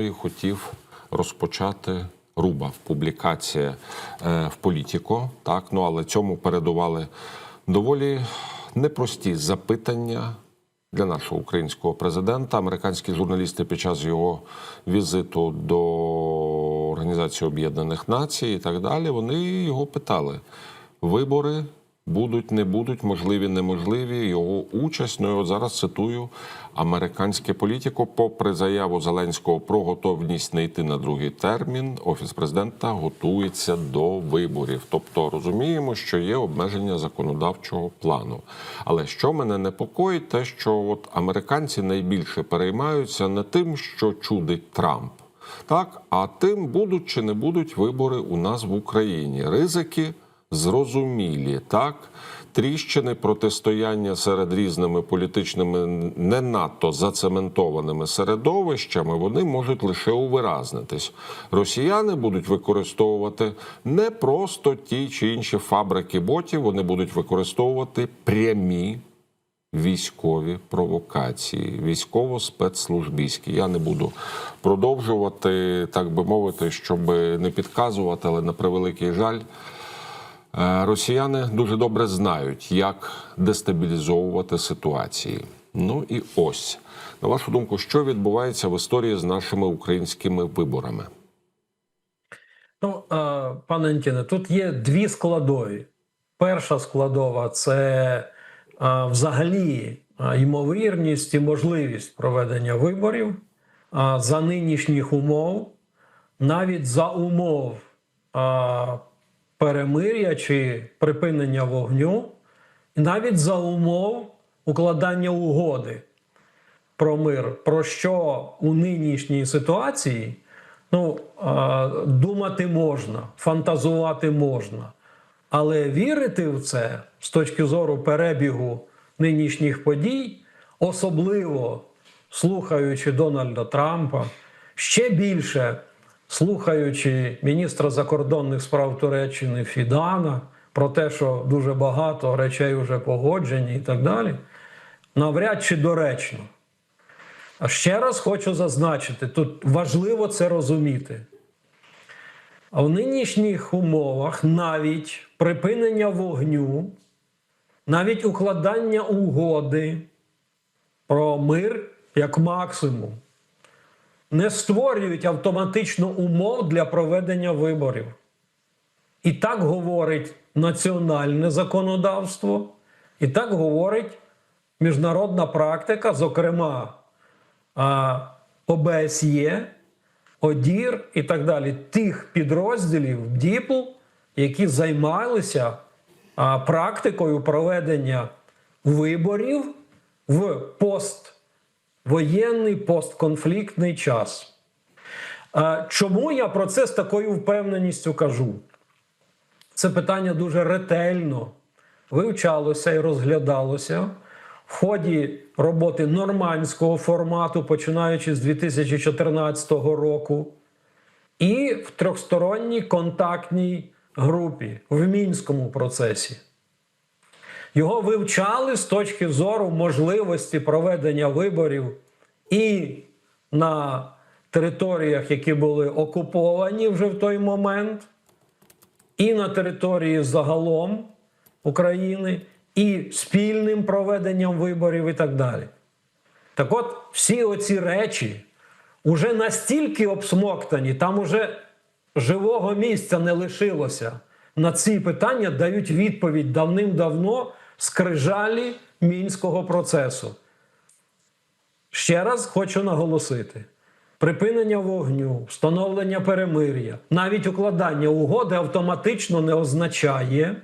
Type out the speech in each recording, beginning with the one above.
і хотів розпочати Руба публікація е, в Політіко. Так, ну але цьому передували доволі непрості запитання для нашого українського президента. Американські журналісти під час його візиту до Організації Об'єднаних Націй і так далі. Вони його питали: вибори будуть, не будуть, можливі, неможливі. Його участь. Ну і от зараз цитую американське політико. Попри заяву Зеленського про готовність не йти на другий термін, офіс президента готується до виборів. Тобто розуміємо, що є обмеження законодавчого плану. Але що мене непокоїть, те, що от американці найбільше переймаються не тим, що чудить Трамп. Так, а тим будуть чи не будуть вибори у нас в Україні. Ризики зрозумілі, так тріщини протистояння серед різними політичними не надто зацементованими середовищами, вони можуть лише увиразнитись. Росіяни будуть використовувати не просто ті чи інші фабрики ботів, вони будуть використовувати прямі. Військові провокації, військово-спецслужбійські. Я не буду продовжувати, так би мовити, щоб не підказувати, але на превеликий жаль, росіяни дуже добре знають, як дестабілізовувати ситуації. Ну і ось, на вашу думку, що відбувається в історії з нашими українськими виборами? Ну, е, пане Антіне, тут є дві складові. Перша складова це е, взагалі е, ймовірність і можливість проведення виборів е, за нинішніх умов, навіть за умов е, перемир'я чи припинення вогню, і навіть за умов укладання угоди про мир, про що у нинішній ситуації ну, думати можна, фантазувати можна. Але вірити в це з точки зору перебігу нинішніх подій, особливо слухаючи Дональда Трампа, ще більше слухаючи міністра закордонних справ Туреччини Фідана про те, що дуже багато речей вже погоджені і так далі, навряд чи доречно. А ще раз хочу зазначити: тут важливо це розуміти. А в нинішніх умовах навіть припинення вогню, навіть укладання угоди про мир як максимум не створюють автоматично умов для проведення виборів. І так говорить національне законодавство, і так говорить міжнародна практика, зокрема ОБСЄ, ОДІР і так далі, тих підрозділів ДІПЛ, які займалися практикою проведення виборів в поствоєнний, постконфліктний час. Чому я про це з такою впевненістю кажу? Це питання дуже ретельно вивчалося і розглядалося в ході роботи нормандського формату, починаючи з 2014 року, і в трьохсторонній контактній групі в мінському процесі. Його вивчали з точки зору можливості проведення виборів і на територіях, які були окуповані вже в той момент, і на території загалом України, і спільним проведенням виборів, і так далі. Так от, всі оці речі вже настільки обсмоктані, там уже живого місця не лишилося. На ці питання дають відповідь давним-давно скрижалі мінського процесу. Ще раз хочу наголосити: припинення вогню, встановлення перемир'я, навіть укладання угоди автоматично не означає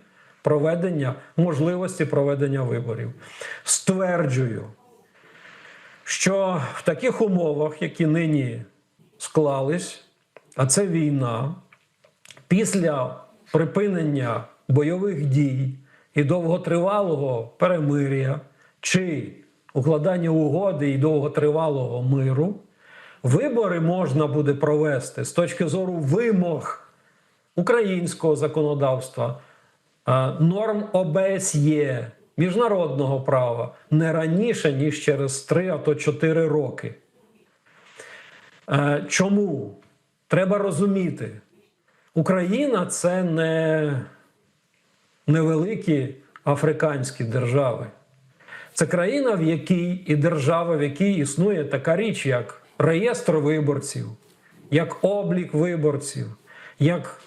проведення можливості проведення виборів. Стверджую, що в таких умовах, які нині склались, а це війна, після припинення бойових дій і довготривалого перемир'я чи укладання угоди і довготривалого миру, вибори можна буде провести з точки зору вимог українського законодавства, норм ОБСЄ, міжнародного права не раніше, ніж через 3, а то 4 роки. Чому? Треба розуміти, Україна це не невеликі африканські держави. Це країна, в якій і держава, в якій існує така річ, як реєстр виборців, як облік виборців, як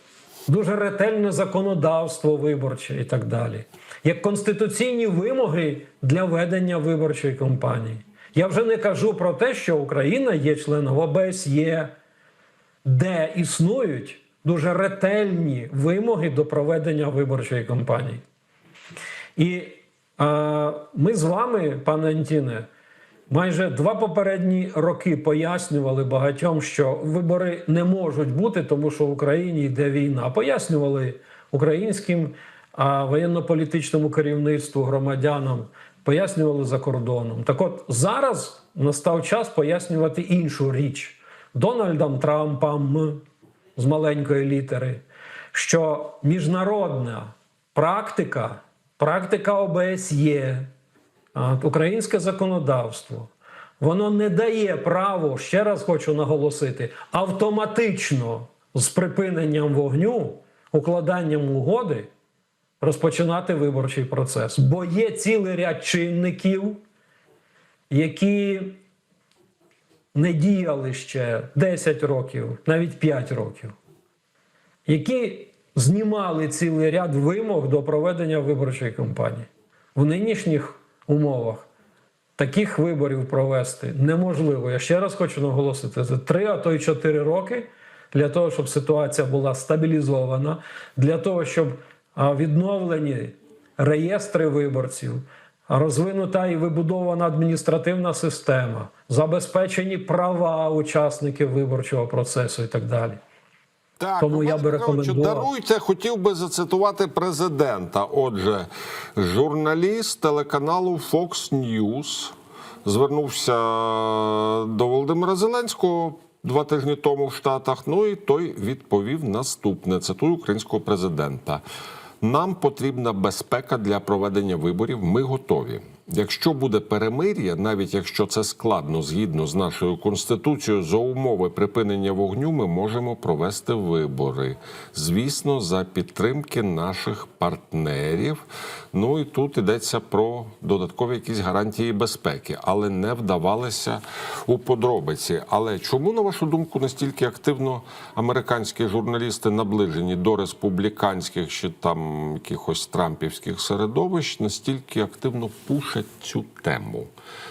дуже ретельне законодавство виборче і так далі, як конституційні вимоги для ведення виборчої кампанії. Я вже не кажу про те, що Україна є членом ОБСЄ, де існують дуже ретельні вимоги до проведення виборчої кампанії. І е, ми з вами, пане Антіне, майже два попередні роки пояснювали багатьом, що вибори не можуть бути, тому що в Україні йде війна. Пояснювали українським а, воєнно-політичному керівництву, громадянам, пояснювали за кордоном. Так от зараз настав час пояснювати іншу річ Дональдом Трампом з маленької літери, що міжнародна практика, практика ОБСЄ, українське законодавство, воно не дає право, ще раз хочу наголосити, автоматично з припиненням вогню, укладанням угоди розпочинати виборчий процес. Бо є цілий ряд чинників, які не діяли ще 10 років, навіть 5 років, які знімали цілий ряд вимог до проведення виборчої кампанії. В нинішніх умовах таких виборів провести неможливо. Я ще раз хочу наголосити: це 3, а то й 4 роки для того, щоб ситуація була стабілізована, для того, щоб відновлені реєстри виборців, розвинута і вибудована адміністративна система, забезпечені права учасників виборчого процесу і так далі. Так, Тому я би рекомендував. Даруйте, хотів би зацитувати президента. Отже, журналіст телеканалу Fox News звернувся до Володимира Зеленського два тижні тому в Штатах. Ну і той відповів наступне: цитую українського президента. Нам потрібна безпека для проведення виборів. Ми готові. Якщо буде перемир'я, навіть якщо це складно згідно з нашою конституцією, за умови припинення вогню ми можемо провести вибори. Звісно, за підтримки наших партнерів. Ну і тут йдеться про додаткові якісь гарантії безпеки, але не вдавалися у подробиці. Але чому, на вашу думку, настільки активно американські журналісти наближені до республіканських чи там якихось трампівських середовищ, настільки активно пушать цю тему?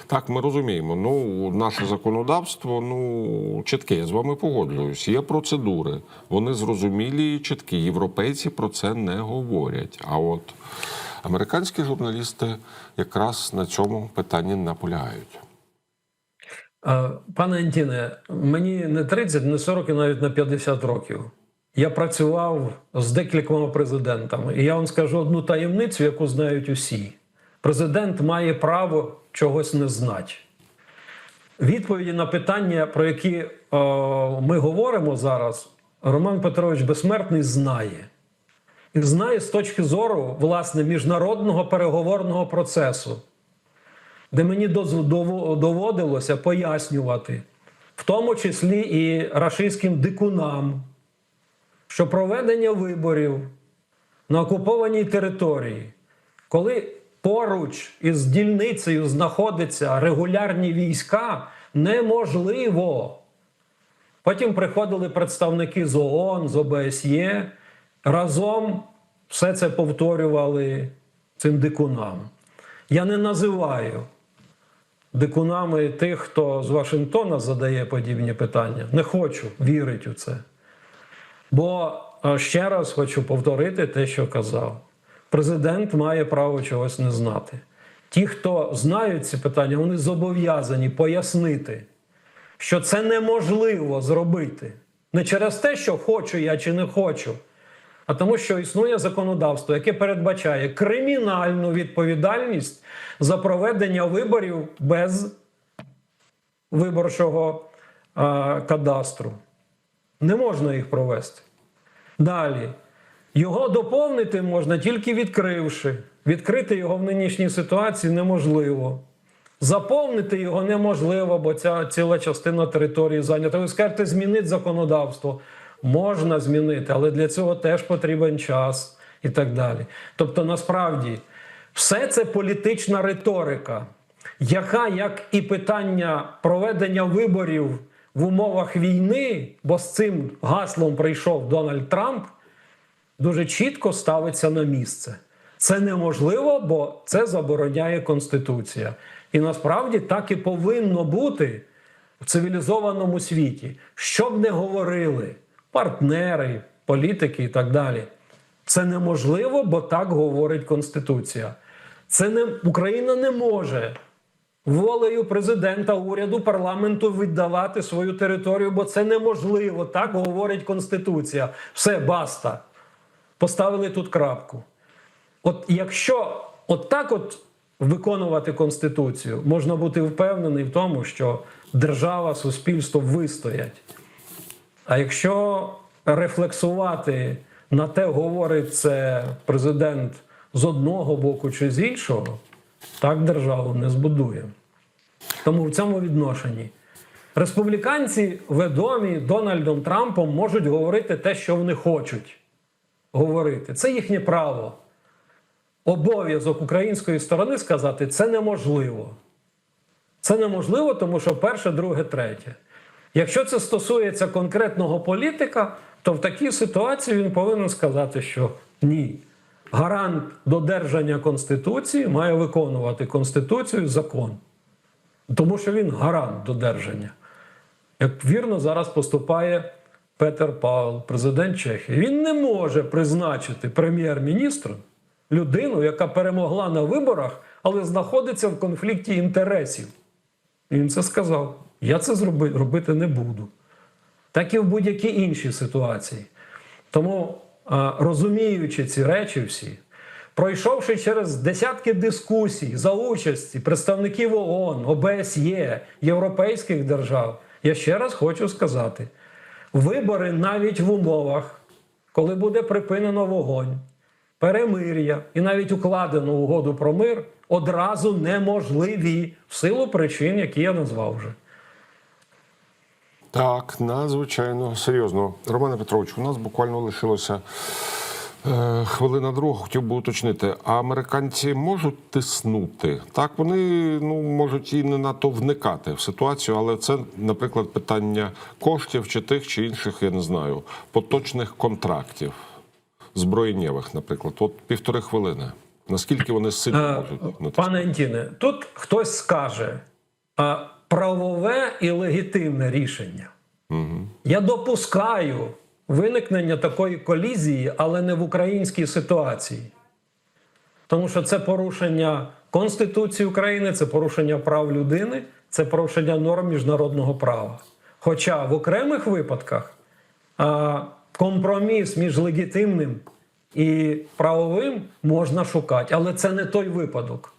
Так, ми розуміємо. Ну, наше законодавство, ну чітке, я з вами погоджуюсь. Є процедури, вони зрозумілі і чіткі. Європейці про це не говорять. А от американські журналісти якраз на цьому питанні наполягають. Пане Антіне, мені не 30, не 40 і навіть на 50 років. Я працював з декількома президентами, і я вам скажу одну таємницю, яку знають усі: президент має право чогось не знати. Відповіді на питання, про які е, ми говоримо зараз, Роман Петрович Безсмертний знає. І знає з точки зору власне міжнародного переговорного процесу де мені доводилося пояснювати, в тому числі і рашистським дикунам, що проведення виборів на окупованій території, коли поруч із дільницею знаходяться регулярні війська, неможливо. Потім приходили представники з ООН, з ОБСЄ, разом все це повторювали цим дикунам. Я не називаю дикунами тих, хто з Вашингтона задає подібні питання. Не хочу вірити у це. Бо е, ще раз хочу повторити те, що казав: президент має право чогось не знати. Ті, хто знають ці питання, вони зобов'язані пояснити, що це неможливо зробити. Не через те, що хочу я чи не хочу, а тому, що існує законодавство, яке передбачає кримінальну відповідальність за проведення виборів без виборчого е, кадастру. Не можна їх провести. Далі. Його доповнити можна тільки відкривши. Відкрити його в нинішній ситуації неможливо. Заповнити його неможливо, бо ця ціла частина території зайнята. Ви скажете, змінити законодавство. Можна змінити, але для цього теж потрібен час і так далі. Тобто, насправді, все це політична риторика, яка, як і питання проведення виборів в умовах війни, бо з цим гаслом прийшов Дональд Трамп, дуже чітко ставиться на місце. Це неможливо, бо це забороняє Конституція. І насправді так і повинно бути в цивілізованому світі. Що б не говорили партнери, політики і так далі. Це неможливо, бо так говорить Конституція. Це не Україна не може волею президента, уряду, парламенту віддавати свою територію, бо це неможливо. Так говорить Конституція. Все, баста. Поставили тут крапку. От якщо от так от виконувати Конституцію, можна бути впевнений в тому, що держава, суспільство вистоять. А якщо рефлексувати на те, говорить це президент з одного боку чи з іншого, так державу не збудує. Тому в цьому відношенні республіканці, ведомі Дональдом Трампом, можуть говорити те, що вони хочуть говорити. Це їхнє право. Обов'язок української сторони сказати це неможливо. Це неможливо, тому що перше, друге, третє. Якщо це стосується конкретного політика, то в такій ситуації він повинен сказати, що ні. Гарант додержання Конституції має виконувати Конституцію і закон. Тому що він гарант додержання. Як вірно зараз поступає Петер Павел, президент Чехії. Він не може призначити прем'єр-міністром людину, яка перемогла на виборах, але знаходиться в конфлікті інтересів. І він це сказав. Я це робити не буду. Так і в будь-якій іншій ситуації. Тому, розуміючи ці речі всі, пройшовши через десятки дискусій за участі представників ООН, ОБСЄ, європейських держав, я ще раз хочу сказати: вибори навіть в умовах, коли буде припинено вогонь, перемир'я і навіть укладено угоду про мир, одразу неможливі в силу причин, які я назвав вже. Так, надзвичайно серйозно. Романе Петрович, у нас буквально лишилося хвилина друга. Хотів би уточнити, а американці можуть тиснути? Так, вони ну, можуть і не надто вникати в ситуацію, але це, наприклад, питання коштів чи тих чи інших, я не знаю, поточних контрактів збройнєвих, наприклад. От півтори хвилини. Наскільки вони сильно Е, можуть натиснути? Пане Антіне, тут хтось скаже а, правове і легітимне рішення. Я допускаю виникнення такої колізії, але не в українській ситуації. Тому що це порушення Конституції України, це порушення прав людини, це порушення норм міжнародного права. Хоча в окремих випадках компроміс між легітимним і правовим можна шукати, але це не той випадок.